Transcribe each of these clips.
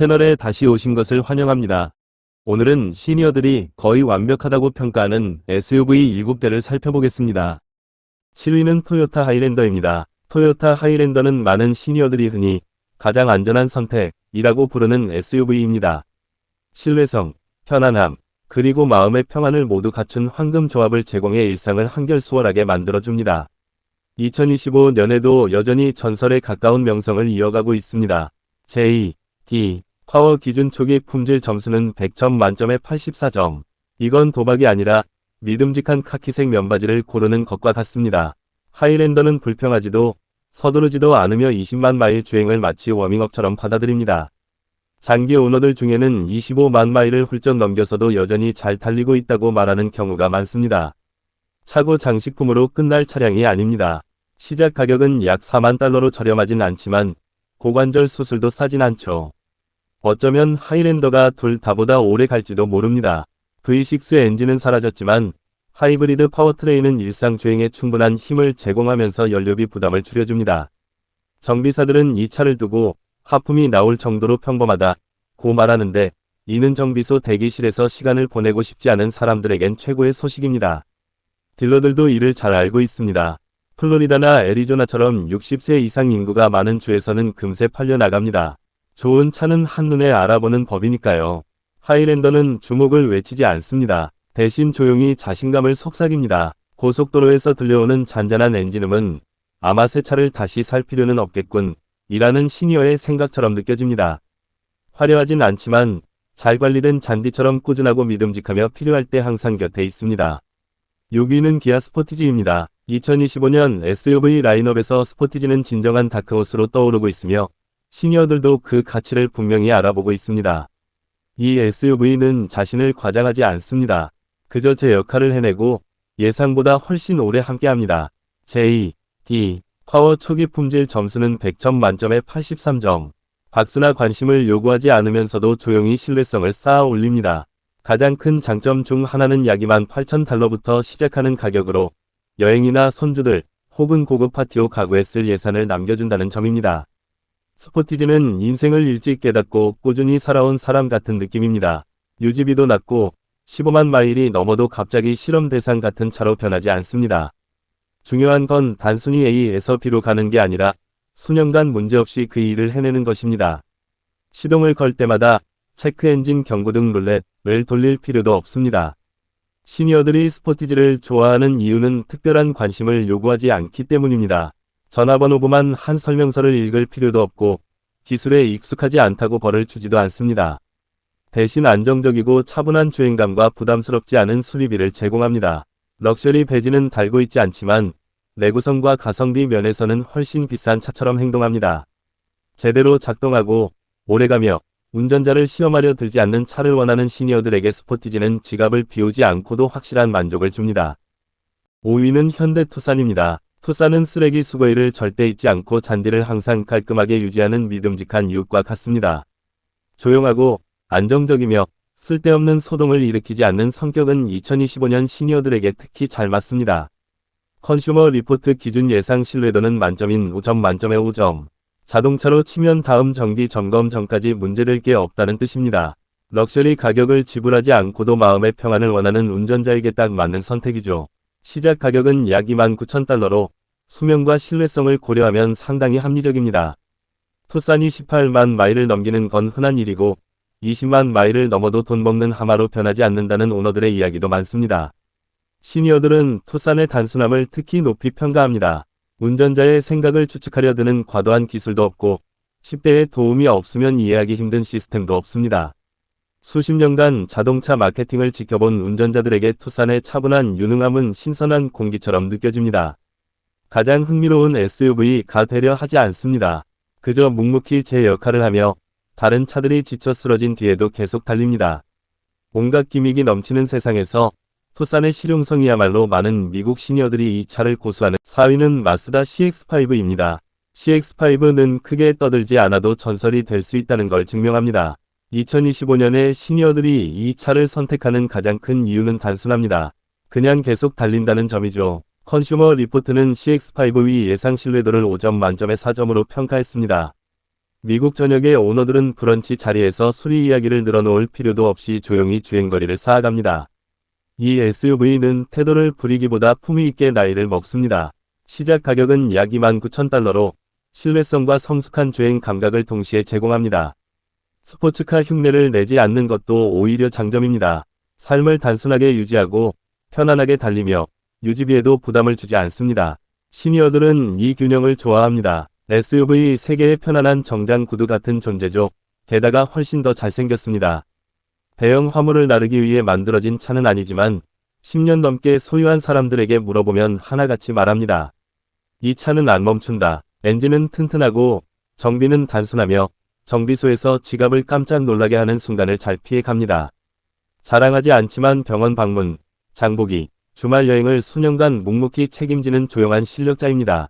채널에 다시 오신 것을 환영합니다. 오늘은 시니어들이 거의 완벽하다고 평가하는 SUV 7대를 살펴보겠습니다. 7위는 토요타 하이랜더입니다. 토요타 하이랜더는 많은 시니어들이 흔히 가장 안전한 선택이라고 부르는 SUV입니다. 신뢰성, 편안함, 그리고 마음의 평안을 모두 갖춘 황금 조합을 제공해 일상을 한결 수월하게 만들어줍니다. 2025년에도 여전히 전설에 가까운 명성을 이어가고 있습니다. J, D, 파워 기준 초기 품질 점수는 100점 만점에 84점. 이건 도박이 아니라 믿음직한 카키색 면바지를 고르는 것과 같습니다. 하이랜더는 불평하지도 서두르지도 않으며 20만 마일 주행을 마치 워밍업처럼 받아들입니다. 장기 오너들 중에는 25만 마일을 훌쩍 넘겨서도 여전히 잘 달리고 있다고 말하는 경우가 많습니다. 차고 장식품으로 끝날 차량이 아닙니다. 시작 가격은 약 4만 달러로 저렴하진 않지만 고관절 수술도 싸진 않죠. 어쩌면 하이랜더가 둘 다보다 오래 갈지도 모릅니다. V6 엔진은 사라졌지만 하이브리드 파워트레인은 일상 주행에 충분한 힘을 제공하면서 연료비 부담을 줄여줍니다. 정비사들은 이 차를 두고 하품이 나올 정도로 평범하다 고 말하는데 이는 정비소 대기실에서 시간을 보내고 싶지 않은 사람들에겐 최고의 소식입니다. 딜러들도 이를 잘 알고 있습니다. 플로리다나 애리조나처럼 60세 이상 인구가 많은 주에서는 금세 팔려나갑니다. 좋은 차는 한눈에 알아보는 법이니까요. 하이랜더는 주목을 외치지 않습니다. 대신 조용히 자신감을 속삭입니다. 고속도로에서 들려오는 잔잔한 엔진음은 아마 새 차를 다시 살 필요는 없겠군. 이라는 시니어의 생각처럼 느껴집니다. 화려하진 않지만 잘 관리된 잔디처럼 꾸준하고 믿음직하며 필요할 때 항상 곁에 있습니다. 6위는 기아 스포티지입니다. 2025년 SUV 라인업에서 스포티지는 진정한 다크호스로 떠오르고 있으며 시니어들도 그 가치를 분명히 알아보고 있습니다. 이 SUV는 자신을 과장하지 않습니다. 그저 제 역할을 해내고 예상보다 훨씬 오래 함께합니다. J, D, 파워 초기 품질 점수는 100점 만점에 83점. 박수나 관심을 요구하지 않으면서도 조용히 신뢰성을 쌓아 올립니다. 가장 큰 장점 중 하나는 약 2만 8천 달러부터 시작하는 가격으로 여행이나 손주들 혹은 고급 파티오 가구에 쓸 예산을 남겨준다는 점입니다. 스포티지는 인생을 일찍 깨닫고 꾸준히 살아온 사람 같은 느낌입니다. 유지비도 낮고 15만 마일이 넘어도 갑자기 실험 대상 같은 차로 변하지 않습니다. 중요한 건 단순히 A에서 B로 가는 게 아니라 수년간 문제없이 그 일을 해내는 것입니다. 시동을 걸 때마다 체크 엔진 경고등 룰렛을 돌릴 필요도 없습니다. 시니어들이 스포티지를 좋아하는 이유는 특별한 관심을 요구하지 않기 때문입니다. 전화번호부만 한 설명서를 읽을 필요도 없고 기술에 익숙하지 않다고 벌을 주지도 않습니다. 대신 안정적이고 차분한 주행감과 부담스럽지 않은 수리비를 제공합니다. 럭셔리 배지는 달고 있지 않지만 내구성과 가성비 면에서는 훨씬 비싼 차처럼 행동합니다. 제대로 작동하고 오래가며 운전자를 시험하려 들지 않는 차를 원하는 시니어들에게 스포티지는 지갑을 비우지 않고도 확실한 만족을 줍니다. 5위는 현대 투싼입니다. 투싼은 쓰레기 수거일을 절대 잊지 않고 잔디를 항상 깔끔하게 유지하는 믿음직한 이웃과 같습니다. 조용하고 안정적이며 쓸데없는 소동을 일으키지 않는 성격은 2025년 시니어들에게 특히 잘 맞습니다. 컨슈머 리포트 기준 예상 신뢰도는 만점인 5점 만점에 5점. 자동차로 치면 다음 정기 점검 전까지 문제될 게 없다는 뜻입니다. 럭셔리 가격을 지불하지 않고도 마음의 평안을 원하는 운전자에게 딱 맞는 선택이죠. 시작 가격은 약 2만 9천 달러로 수명과 신뢰성을 고려하면 상당히 합리적입니다. 투싼이 18만 마일을 넘기는 건 흔한 일이고 20만 마일을 넘어도 돈 먹는 하마로 변하지 않는다는 오너들의 이야기도 많습니다. 시니어들은 투싼의 단순함을 특히 높이 평가합니다. 운전자의 생각을 추측하려 드는 과도한 기술도 없고 10대에 도움이 없으면 이해하기 힘든 시스템도 없습니다. 수십 년간 자동차 마케팅을 지켜본 운전자들에게 투싼의 차분한 유능함은 신선한 공기처럼 느껴집니다. 가장 흥미로운 SUV가 되려 하지 않습니다. 그저 묵묵히 제 역할을 하며 다른 차들이 지쳐 쓰러진 뒤에도 계속 달립니다. 온갖 기믹이 넘치는 세상에서 투싼의 실용성이야말로 많은 미국 시니어들이 이 차를 고수하는 4위는 마스다 CX5입니다. CX5는 크게 떠들지 않아도 전설이 될 수 있다는 걸 증명합니다. 2025년에 시니어들이 이 차를 선택하는 가장 큰 이유는 단순합니다. 그냥 계속 달린다는 점이죠. 컨슈머 리포트는 CX5의 예상 신뢰도를 5점 만점에 4점으로 평가했습니다. 미국 전역의 오너들은 브런치 자리에서 수리 이야기를 늘어놓을 필요도 없이 조용히 주행거리를 쌓아갑니다. 이 SUV는 태도를 부리기보다 품위 있게 나이를 먹습니다. 시작 가격은 약 29,000달러로 신뢰성과 성숙한 주행 감각을 동시에 제공합니다. 스포츠카 흉내를 내지 않는 것도 오히려 장점입니다. 삶을 단순하게 유지하고 편안하게 달리며 유지비에도 부담을 주지 않습니다. 시니어들은 이 균형을 좋아합니다. SUV 세계의 편안한 정장 구두 같은 존재죠. 게다가 훨씬 더 잘생겼습니다. 대형 화물을 나르기 위해 만들어진 차는 아니지만 10년 넘게 소유한 사람들에게 물어보면 하나같이 말합니다. 이 차는 안 멈춘다. 엔진은 튼튼하고 정비는 단순하며 정비소에서 지갑을 깜짝 놀라게 하는 순간을 잘 피해 갑니다. 자랑하지 않지만 병원 방문, 장보기, 주말 여행을 수년간 묵묵히 책임지는 조용한 실력자입니다.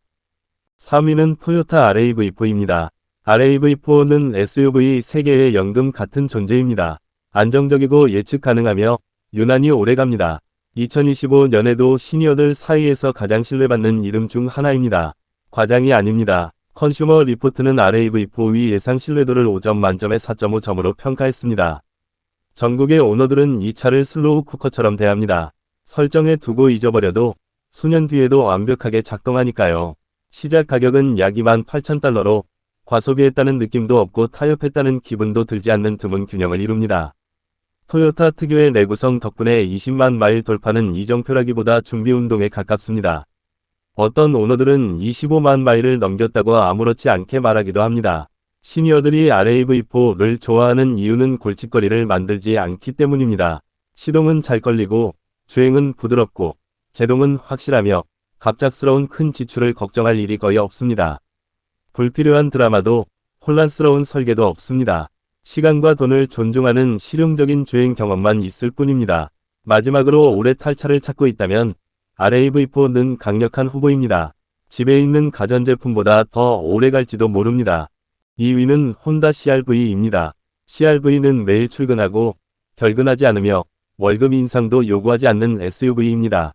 3위는 토요타 RAV4입니다. RAV4는 SUV 세계의 연금 같은 존재입니다. 안정적이고 예측 가능하며 유난히 오래갑니다. 2025년에도 시니어들 사이에서 가장 신뢰받는 이름 중 하나입니다. 과장이 아닙니다. 컨슈머 리포트는 RAV4위 예상 신뢰도를 5점 만점에 4.5점으로 평가했습니다. 전국의 오너들은 이 차를 슬로우 쿠커처럼 대합니다. 설정해 두고 잊어버려도 수년 뒤에도 완벽하게 작동하니까요. 시작 가격은 약 28,000달러로 과소비했다는 느낌도 없고 타협했다는 기분도 들지 않는 드문 균형을 이룹니다. 토요타 특유의 내구성 덕분에 20만 마일 돌파는 이정표라기보다 준비 운동에 가깝습니다. 어떤 오너들은 25만 마일을 넘겼다고 아무렇지 않게 말하기도 합니다. 시니어들이 RAV4를 좋아하는 이유는 골칫거리를 만들지 않기 때문입니다. 시동은 잘 걸리고 주행은 부드럽고 제동은 확실하며 갑작스러운 큰 지출을 걱정할 일이 거의 없습니다. 불필요한 드라마도 혼란스러운 설계도 없습니다. 시간과 돈을 존중하는 실용적인 주행 경험만 있을 뿐입니다. 마지막으로 올해 탈차를 찾고 있다면 RAV4는 강력한 후보입니다. 집에 있는 가전제품보다 더 오래 갈지도 모릅니다. 2위는 혼다 CRV입니다. CRV는 매일 출근하고 결근하지 않으며 월급 인상도 요구하지 않는 SUV입니다.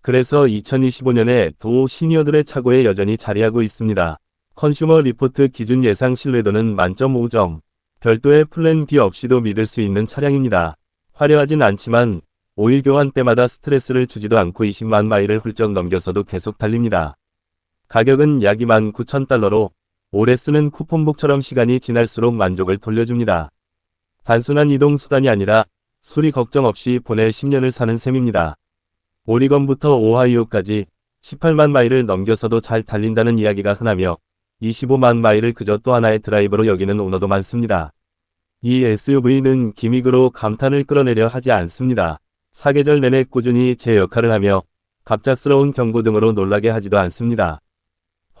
그래서 2025년에 도 시니어들의 차고에 여전히 자리하고 있습니다. 컨슈머 리포트 기준 예상 신뢰도는 만점 5점. 별도의 플랜 B 없이도 믿을 수 있는 차량입니다. 화려하진 않지만 오일 교환 때마다 스트레스를 주지도 않고 20만 마일을 훌쩍 넘겨서도 계속 달립니다. 가격은 약 2만 9천 달러로 오래 쓰는 쿠폰북처럼 시간이 지날수록 만족을 돌려줍니다. 단순한 이동 수단이 아니라 수리 걱정 없이 보낼 10년을 사는 셈입니다. 오리건부터 오하이오까지 18만 마일을 넘겨서도 잘 달린다는 이야기가 흔하며 25만 마일을 그저 또 하나의 드라이버로 여기는 오너도 많습니다. 이 SUV는 기믹으로 감탄을 끌어내려 하지 않습니다. 사계절 내내 꾸준히 제 역할을 하며 갑작스러운 경고 등으로 놀라게 하지도 않습니다.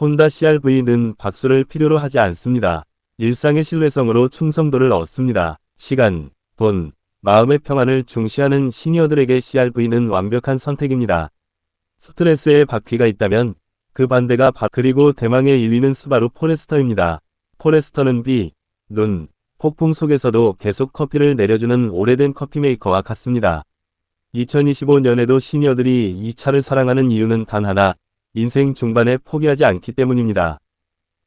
혼다 CRV는 박수를 필요로 하지 않습니다. 일상의 신뢰성으로 충성도를 얻습니다. 시간, 돈, 마음의 평안을 중시하는 시니어들에게 CRV는 완벽한 선택입니다. 스트레스에 바퀴가 있다면 그 반대가 바 그리고 대망의 1위는 스바루 포레스터입니다. 포레스터는 비, 눈, 폭풍 속에서도 계속 커피를 내려주는 오래된 커피 메이커와 같습니다. 2025년에도 시니어들이 이 차를 사랑하는 이유는 단 하나, 인생 중반에 포기하지 않기 때문입니다.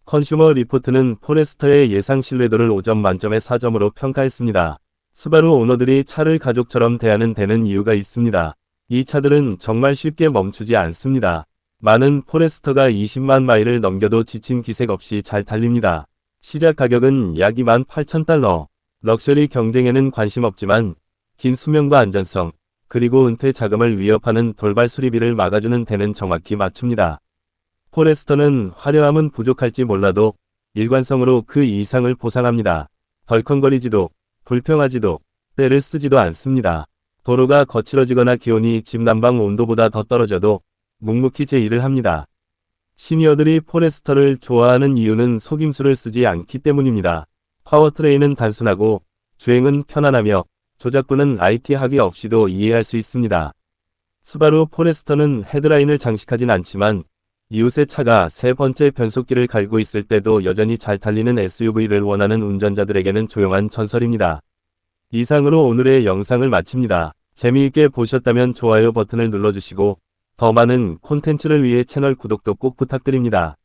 컨슈머 리포트는 포레스터의 예상 신뢰도를 5점 만점에 4점으로 평가했습니다. 스바루 오너들이 차를 가족처럼 대하는 데는 이유가 있습니다. 이 차들은 정말 쉽게 멈추지 않습니다. 많은 포레스터가 20만 마일을 넘겨도 지친 기색 없이 잘 달립니다. 시작 가격은 약 2만 8천 달러. 럭셔리 경쟁에는 관심 없지만 긴 수명과 안전성, 그리고 은퇴 자금을 위협하는 돌발 수리비를 막아주는 데는 정확히 맞춥니다. 포레스터는 화려함은 부족할지 몰라도 일관성으로 그 이상을 보상합니다. 덜컹거리지도 불평하지도 때를 쓰지도 않습니다. 도로가 거칠어지거나 기온이 집 난방 온도보다 더 떨어져도 묵묵히 제 일을 합니다. 시니어들이 포레스터를 좋아하는 이유는 속임수를 쓰지 않기 때문입니다. 파워트레인은 단순하고 주행은 편안하며 조작부는 IT 학위 없이도 이해할 수 있습니다. 스바루 포레스터는 헤드라인을 장식하진 않지만 이웃의 차가 세 번째 변속기를 갈고 있을 때도 여전히 잘 달리는 SUV를 원하는 운전자들에게는 조용한 전설입니다. 이상으로 오늘의 영상을 마칩니다. 재미있게 보셨다면 좋아요 버튼을 눌러주시고 더 많은 콘텐츠를 위해 채널 구독도 꼭 부탁드립니다.